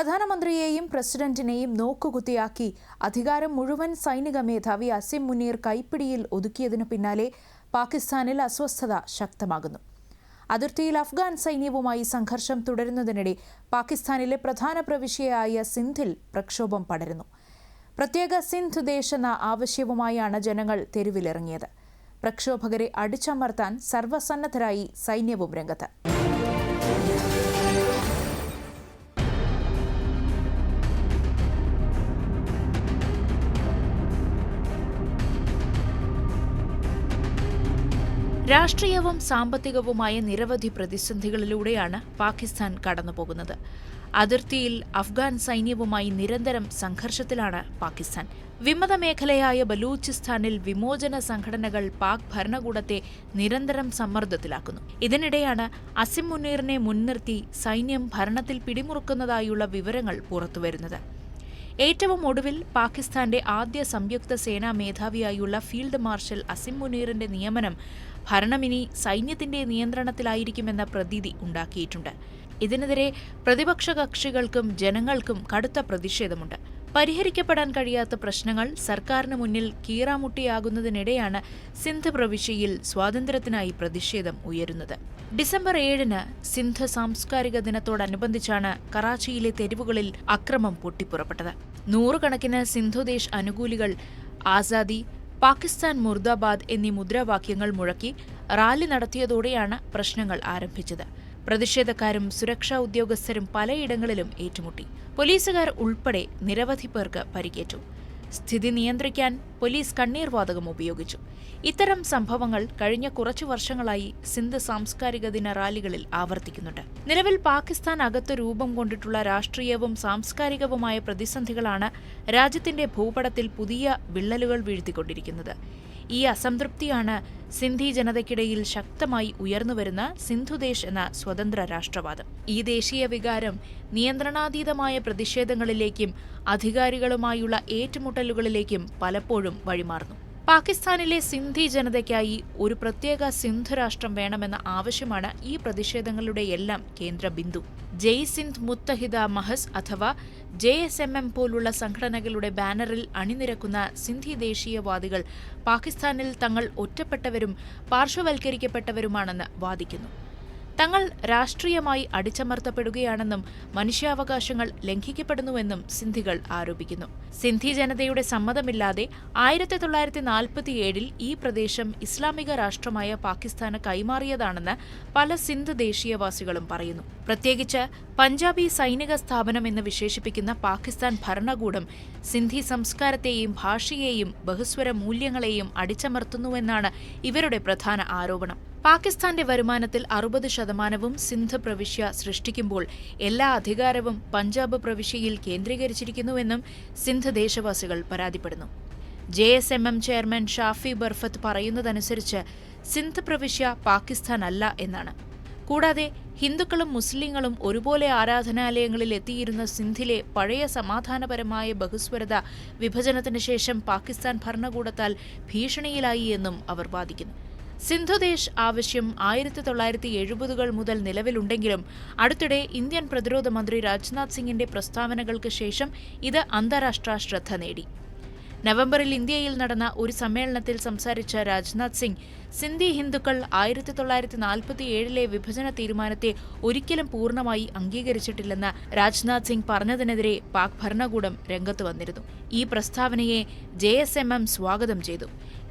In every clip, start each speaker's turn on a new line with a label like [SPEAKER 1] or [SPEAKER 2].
[SPEAKER 1] പ്രധാനമന്ത്രിയെയും പ്രസിഡന്റിനെയും നോക്കുകുത്തിയാക്കി. അധികാരം മുഴുവൻ സൈനിക മേധാവി അസിം മുനീർ കൈപ്പിടിയിൽ ഒതുക്കിയതിനു പിന്നാലെ പാകിസ്ഥാനിൽ അസ്വസ്ഥത ശക്തമാകുന്നു. അതിർത്തിയിൽ അഫ്ഗാൻ സൈന്യവുമായി സംഘർഷം തുടരുന്നതിനിടെ പാകിസ്ഥാനിലെ പ്രധാന പ്രവിശ്യയായ സിന്ധിൽ പ്രക്ഷോഭം പടരുന്നു. പ്രത്യേക സിന്ധ് ദേശ് ആവശ്യവുമായാണ് ജനങ്ങൾ തെരുവിലിറങ്ങിയത്. പ്രക്ഷോഭകരെ അടിച്ചമർത്താൻ സർവസന്നദ്ധരായി സൈന്യവും രംഗത്ത്. രാഷ്ട്രീയവും സാമ്പത്തികവുമായ നിരവധി പ്രതിസന്ധികളിലൂടെയാണ് പാകിസ്ഥാൻ കടന്നുപോകുന്നത്. അതിർത്തിയിൽ അഫ്ഗാൻ സൈന്യവുമായി നിരന്തരം സംഘർഷത്തിലാണ് പാകിസ്ഥാൻ. വിമത മേഖലയായ ബലൂചിസ്ഥാനിൽ വിമോചന സംഘടനകൾ പാക് ഭരണകൂടത്തെ നിരന്തരം സമ്മർദ്ദത്തിലാക്കുന്നു. ഇതിനിടെയാണ് അസിം മുനീറിനെ മുൻനിർത്തി സൈന്യം ഭരണത്തിൽ പിടിമുറുക്കുന്നതായുള്ള വിവരങ്ങൾ പുറത്തുവരുന്നത്. ഏറ്റവും ഒടുവിൽ പാകിസ്ഥാന്റെ ആദ്യ സംയുക്ത സേനാ മേധാവിയായുള്ള ഫീൽഡ് മാർഷൽ അസിം മുനീറിന്റെ നിയമനം ഭരണമിനി സൈന്യത്തിന്റെ നിയന്ത്രണത്തിലായിരിക്കുമെന്ന പ്രതീതി ഉണ്ടാക്കിയിട്ടുണ്ട്. ഇതിനെതിരെ പ്രതിപക്ഷ കക്ഷികൾക്കും ജനങ്ങൾക്കും കടുത്ത പ്രതിഷേധമുണ്ട്. പരിഹരിക്കപ്പെടാൻ കഴിയാത്ത പ്രശ്നങ്ങൾ സർക്കാരിന് മുന്നിൽ കീറാമുട്ടിയാകുന്നതിനിടെയാണ് സിന്ധ് പ്രവിശ്യയിൽ സ്വാതന്ത്ര്യത്തിനായി പ്രതിഷേധം ഉയരുന്നത്. ഡിസംബർ ഏഴിന് സിന്ധ് സാംസ്കാരിക ദിനത്തോടനുബന്ധിച്ചാണ് കറാച്ചിയിലെ തെരുവുകളിൽ അക്രമം പൊട്ടിപ്പുറപ്പെട്ടത്. നൂറുകണക്കിന് സിന്ധുദേശ് അനുകൂലികൾ ആസാദി പാകിസ്ഥാൻ മുർദാബാദ് എന്നീ മുദ്രാവാക്യങ്ങൾ മുഴക്കി റാലി നടത്തിയതോടെയാണ് പ്രശ്നങ്ങൾ ആരംഭിച്ചത്. പ്രതിഷേധക്കാരും സുരക്ഷാ ഉദ്യോഗസ്ഥരും പലയിടങ്ങളിലും ഏറ്റുമുട്ടി. പോലീസുകാർ ഉൾപ്പെടെ നിരവധി പേർക്ക് പരിക്കേറ്റു. സ്ഥിതി നിയന്ത്രിക്കാൻ പോലീസ് കണ്ണീർ വാതകം ഉപയോഗിച്ചു. ഇത്തരം സംഭവങ്ങൾ കഴിഞ്ഞ കുറച്ചു വർഷങ്ങളായി സിന്ധ് സാംസ്കാരിക ദിന റാലികളിൽ ആവർത്തിക്കുന്നുണ്ട്. നിലവിൽ പാകിസ്ഥാൻ അകത്ത് രൂപം കൊണ്ടിട്ടുള്ള രാഷ്ട്രീയവും സാംസ്കാരികവുമായ പ്രതിസന്ധികളാണ് രാജ്യത്തിന്റെ ഭൂപടത്തിൽ പുതിയ വിള്ളലുകൾ വീഴ്ത്തിക്കൊണ്ടിരിക്കുന്നത്. ഈ അസംതൃപ്തിയാണ് സിന്ധി ജനതയ്ക്കിടയിൽ ശക്തമായി ഉയർന്നുവരുന്ന സിന്ധുദേശ് എന്ന സ്വതന്ത്ര രാഷ്ട്രവാദം. ഈ ദേശീയ വികാരം നിയന്ത്രണാതീതമായ പ്രതിഷേധങ്ങളിലേക്കും അധികാരികളുമായുള്ള ഏറ്റുമുട്ടലുകളിലേക്കും പലപ്പോഴും വഴിമാറുന്നു. പാകിസ്ഥാനിലെ സിന്ധി ജനതയ്ക്കായി ഒരു പ്രത്യേക സിന്ധു രാഷ്ട്രം വേണമെന്ന ആവശ്യമാണ് ഈ പ്രതിഷേധങ്ങളുടെയെല്ലാം കേന്ദ്ര ബിന്ദു. ജയ് സിന്ധ് മുത്തഹിദ മഹസ് അഥവാ ജെ എസ് എം എം പോലുള്ള സംഘടനകളുടെ ബാനറിൽ അണിനിരക്കുന്ന സിന്ധി ദേശീയവാദികൾ പാകിസ്ഥാനിൽ തങ്ങൾ ഒറ്റപ്പെട്ടവരും പാർശ്വവൽക്കരിക്കപ്പെട്ടവരുമാണെന്ന് വാദിക്കുന്നു. തങ്ങൾ രാഷ്ട്രീയമായി അടിച്ചമർത്തപ്പെടുകയാണെന്നും മനുഷ്യാവകാശങ്ങൾ ലംഘിക്കപ്പെടുന്നുവെന്നും സിന്ധികൾ ആരോപിക്കുന്നു. സിന്ധി ജനതയുടെ സമ്മതമില്ലാതെ ആയിരത്തി തൊള്ളായിരത്തി നാൽപ്പത്തിയേഴിൽ ഈ പ്രദേശം ഇസ്ലാമിക രാഷ്ട്രമായ പാകിസ്ഥാന് കൈമാറിയതാണെന്ന് പല സിന്ധ് ദേശീയവാസികളും പറയുന്നു. പ്രത്യേകിച്ച് പഞ്ചാബി സൈനിക സ്ഥാപനം എന്ന് വിശേഷിപ്പിക്കുന്ന പാകിസ്ഥാൻ ഭരണകൂടം സിന്ധി സംസ്കാരത്തെയും ഭാഷയെയും ബഹുസ്വര മൂല്യങ്ങളെയും അടിച്ചമർത്തുന്നുവെന്നാണ് ഇവരുടെ പ്രധാന ആരോപണം. പാകിസ്ഥാന്റെ വരുമാനത്തിൽ അറുപത് ശതമാനവും സിന്ധ് പ്രവിശ്യ സൃഷ്ടിക്കുമ്പോൾ എല്ലാ അധികാരവും പഞ്ചാബ് പ്രവിശ്യയിൽ കേന്ദ്രീകരിച്ചിരിക്കുന്നുവെന്നും സിന്ധ് ദേശവാസികൾ പരാതിപ്പെടുന്നു. J S M M chairman Shafi Burfat പറയുന്നതനുസരിച്ച് സിന്ധ് പ്രവിശ്യ പാകിസ്ഥാനല്ല എന്നാണ്. കൂടാതെ ഹിന്ദുക്കളും മുസ്ലിങ്ങളും ഒരുപോലെ ആരാധനാലയങ്ങളിൽ എത്തിയിരുന്ന സിന്ധിലെ പഴയ സമാധാനപരമായ ബഹുസ്വരത വിഭജനത്തിന് ശേഷം പാകിസ്ഥാൻ ഭരണകൂടത്താൽ ഭീഷണിയിലായി എന്നും അവർ വാദിക്കുന്നു. സിന്ധുദേശ് ആവശ്യം ആയിരത്തി തൊള്ളായിരത്തി എഴുപതുകൾ മുതൽ നിലവിലുണ്ടെങ്കിലും അടുത്തിടെ ഇന്ത്യൻ പ്രതിരോധ മന്ത്രി രാജ്നാഥ് സിംഗിന്റെ പ്രസ്താവനകൾക്ക് ശേഷം ഇത് അന്താരാഷ്ട്ര ശ്രദ്ധ നേടി. നവംബറിൽ ഇന്ത്യയിൽ നടന്ന ഒരു സമ്മേളനത്തിൽ സംസാരിച്ച രാജ്നാഥ് സിംഗ് സിന്ധി ഹിന്ദുക്കൾ ആയിരത്തി തൊള്ളായിരത്തി നാൽപ്പത്തി ഏഴിലെ വിഭജന തീരുമാനത്തെ ഒരിക്കലും പൂർണമായി അംഗീകരിച്ചിട്ടില്ലെന്ന് രാജ്നാഥ് സിംഗ് പറഞ്ഞതിനെതിരെ പാക് ഭരണകൂടം രംഗത്ത് വന്നിരുന്നു. ഈ പ്രസ്താവനയെ ജെ സ്വാഗതം ചെയ്തു.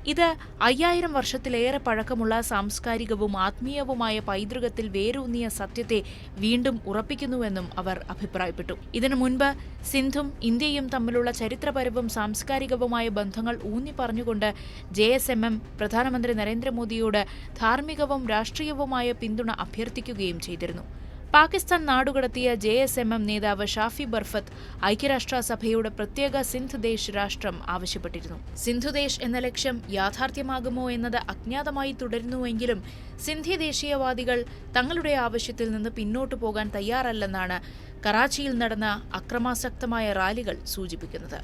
[SPEAKER 1] ഇത് അയ്യായിരം വർഷത്തിലേറെ പഴക്കമുള്ള സാംസ്കാരികവും ആത്മീയവുമായ പൈതൃകത്തിൽ വേരൂന്നിയ സത്യത്തെ വീണ്ടും ഉറപ്പിക്കുന്നുവെന്നും അവർ അഭിപ്രായപ്പെട്ടു. ഇതിനു മുൻപ് സിന്ധും ഇന്ത്യയും തമ്മിലുള്ള ചരിത്രപരവും സാംസ്കാരികവുമായ ബന്ധങ്ങൾ ഊന്നിപ്പറഞ്ഞുകൊണ്ട് ജെ എസ് എം എം പ്രധാനമന്ത്രി നരേന്ദ്രമോദിയോട് ധാർമ്മികവും രാഷ്ട്രീയവുമായ പിന്തുണ അഭ്യർത്ഥിക്കുകയും ചെയ്തിരുന്നു. പാകിസ്ഥാൻ നാടുകടത്തിയ ജെ എസ് എം എം നേതാവ് ഷാഫി ബർഫത്ത് ഐക്യരാഷ്ട്രസഭയുടെ പ്രത്യേക സിന്ധ് ദേശ് രാഷ്ട്രം ആവശ്യപ്പെട്ടിരുന്നു. സിന്ധുദേശ് എന്ന ലക്ഷ്യം യാഥാർത്ഥ്യമാകുമോ എന്നത് അജ്ഞാതമായി തുടരുന്നുവെങ്കിലും സിന്ധി ദേശീയവാദികൾ തങ്ങളുടെ ആവശ്യത്തിൽ നിന്ന് പിന്നോട്ടു പോകാൻ തയ്യാറല്ലെന്നാണ് കറാച്ചിയിൽ നടന്ന അക്രമാസക്തമായ റാലികൾ സൂചിപ്പിക്കുന്നത്.